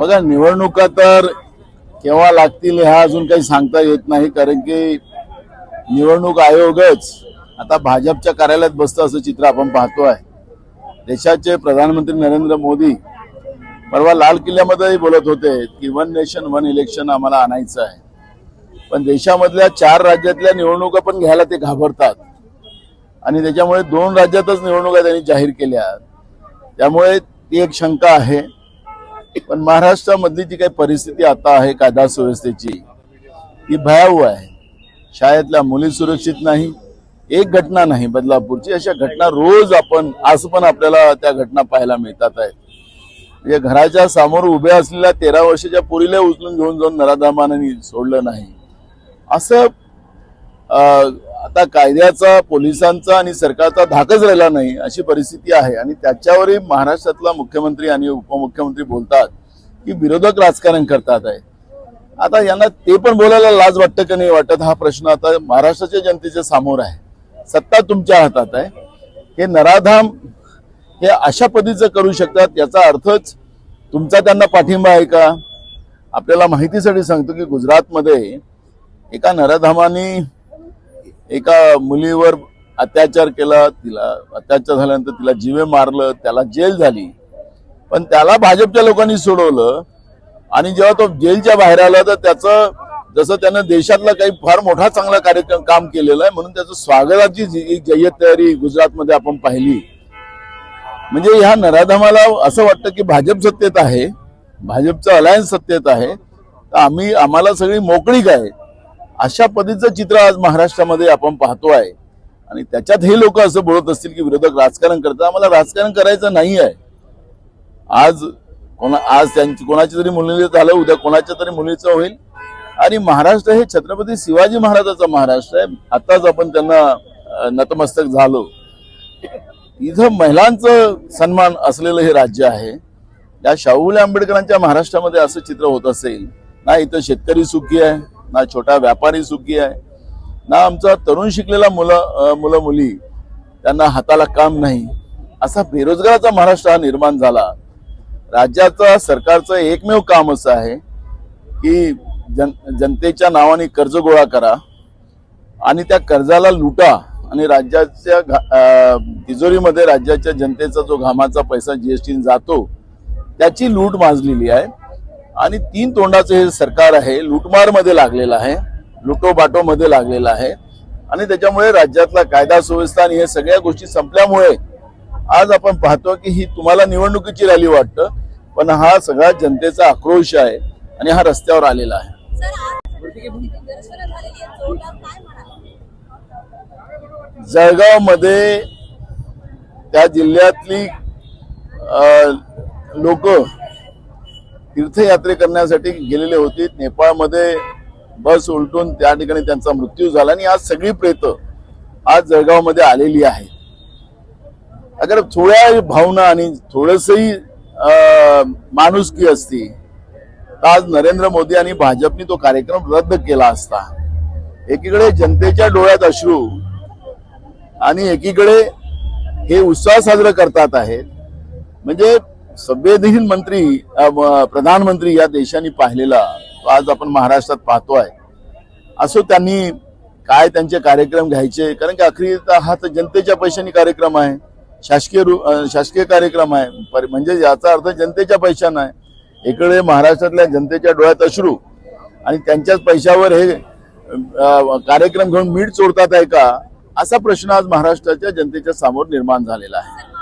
बघा निवडणुका तर केव्हा लागतील ह्या अजून काही सांगता येत नाही कारण की निवडणूक आयोगच आता भाजपच्या कार्यालयात बसतं असं चित्र आपण पाहतोय देशाचे प्रधानमंत्री नरेंद्र मोदी परवा लाल किल्ल्यामध्येही बोलत होते की वन नेशन वन इलेक्शन आम्हाला आणायचं आहे. पण देशामधल्या चार राज्यातल्या निवडणुका पण घ्यायला ते घाबरतात. आणि त्याच्यामुळे दोन राज्यातच निवडणुका त्यांनी जाहीर केल्या. त्यामुळे ती एक शंका आहे. पण महाराष्ट्रामधली जी काही परिस्थिती आता आहे कायदा सुव्यवस्थेची ती भयावह आहे. शाळेतल्या मुली सुरक्षित नाही एक घटना नाही बदलापूरची अशा घटना रोज आपण आज पण आपल्याला त्या घटना पाहायला मिळतात आहेत. म्हणजे घराच्या समोर उभ्या असलेल्या तेरा वर्षाच्या पुरीला उचलून घेऊन जाऊन नराधामाने सोडलं नाही. असं आता कायद्याचा पोलिसांचा आणि सरकारचा धाकच राहिला नाही अशी परिस्थिती आहे. आणि त्याच्यावरही महाराष्ट्रातला मुख्यमंत्री आणि उपमुख्यमंत्री बोलतात की विरोधक राजकारण करतात आहे. आता यांना ते पण बोलायला लाज वाटतं का नाही वाटत? हा प्रश्न आता महाराष्ट्राच्या जनतेच्या समोर आहे. सत्ता तुमच्या हातात आहे. हे नराधाम हे अशा पद्धतीचं करू शकतात याचा अर्थच तुमचा त्यांना पाठिंबा आहे का? आपल्याला माहितीसाठी सांगतो की गुजरातमध्ये एका नराधामाने एका मुलीवर अत्याचार केला तिला अत्याचार झाल्यानंतर तिला जीवे मारलं त्याला जेल झाली. पण त्याला भाजपच्या लोकांनी सोडवलं आणि जेव्हा तो जेलच्या बाहेर आला तर त्याचं जसं त्यानं देशातला काही फार मोठा चांगला कार्यक्रम काम केलेलं आहे म्हणून त्याचं स्वागताची जी जय्यत तयारी गुजरातमध्ये आपण पाहिली. म्हणजे ह्या नराधमाला असं वाटतं की भाजप सत्तेत आहे भाजपचं अलायन्स सत्तेत आहे तर आम्ही आम्हाला सगळी मोकळीक आहे. अशा पद्धतीचं चित्र आज महाराष्ट्रामध्ये आपण पाहतो आहे आणि त्याच्यात हे लोक असं बोलत असतील की विरोधक राजकारण करतात. आम्हाला राजकारण करायचं नाही आहे आज कोणा आज त्यांची कोणाच्या तरी मुलीचं झालं उद्या कोणाच्या तरी मुलीचं होईल. आणि महाराष्ट्र हे छत्रपती शिवाजी महाराजाचा महाराष्ट्र आहे. आताच आपण त्यांना नतमस्तक झालो. इथं महिलांचं सन्मान असलेलं हे राज्य आहे. या शाहूले आंबेडकरांच्या महाराष्ट्रामध्ये असं चित्र होत असेल. ना इथं शेतकरी सुखी आहे. ना छोटा व्यापारी सुखी आहे ना आमचा तरुण शिकलेला मुलं मुलं मुली त्यांना हाताला काम नाही. असा बेरोजगाराचा महाराष्ट्र हा निर्माण झाला. राज्याचा सरकारचं एकमेव काम असं आहे की जन जनतेच्या नावाने कर्ज गोळा करा आणि त्या कर्जाला लुटा आणि राज्याच्या घा- तिजोरीमध्ये राज्याच्या जनतेचा जो घामाचा पैसा जीएसटी जातो त्याची लूट माजलेली आहे. आणि तीन तोंडाचं हे सरकार आहे लुटमारमध्ये लागलेलं आहे लुटो बाटो मध्ये लागलेलं आहे. आणि त्याच्यामुळे राज्यातला कायदा सुव्यवस्था आणि हे सगळ्या गोष्टी संपल्यामुळे आज आपण पाहतो की ही तुम्हाला निवडणुकीची रॅली वाटतं पण हा सगळा जनतेचा आक्रोश आहे आणि हा रस्त्यावर आलेला आहे. जळगावमध्ये त्या जिल्ह्यातली लोक तीर्थयात्रे करण्यासाठी गेलेले होते. नेपाळमध्ये बस उलटून त्या ठिकाणी त्यांचा मृत्यू झाला आणि आज सगळी प्रेत आज जळगावमध्ये आलेली आहे अगर थोड्या भावना आणि थोडसही माणुसकी असती तर आज नरेंद्र मोदी आणि भाजपने तो कार्यक्रम रद्द केला असता. एकीकडे जनतेच्या डोळ्यात अश्रू आणि एकीकडे हे उत्साह साजरा करतात आहेत. म्हणजे संवेदनशील मंत्री प्रधानमंत्री या देशाने पाहिलेला तो आज आपण महाराष्ट्रात पाहतोय. असो त्यांनी काय त्यांचे कार्यक्रम घ्यायचे कारण की अखेरी हा तर जनतेच्या पैशाने कार्यक्रम आहे. शासकीय रु- शासकीय कार्यक्रम आहे. पर- म्हणजे याचा अर्थ जनतेच्या पैशानं आहे. इकडे महाराष्ट्रातल्या जनतेच्या डोळ्यात अश्रू आणि त्यांच्याच पैशावर हे कार्यक्रम घेऊन मीठ चोरतात आहे का? असा प्रश्न आज महाराष्ट्राच्या जनतेच्या समोर निर्माण झालेला आहे.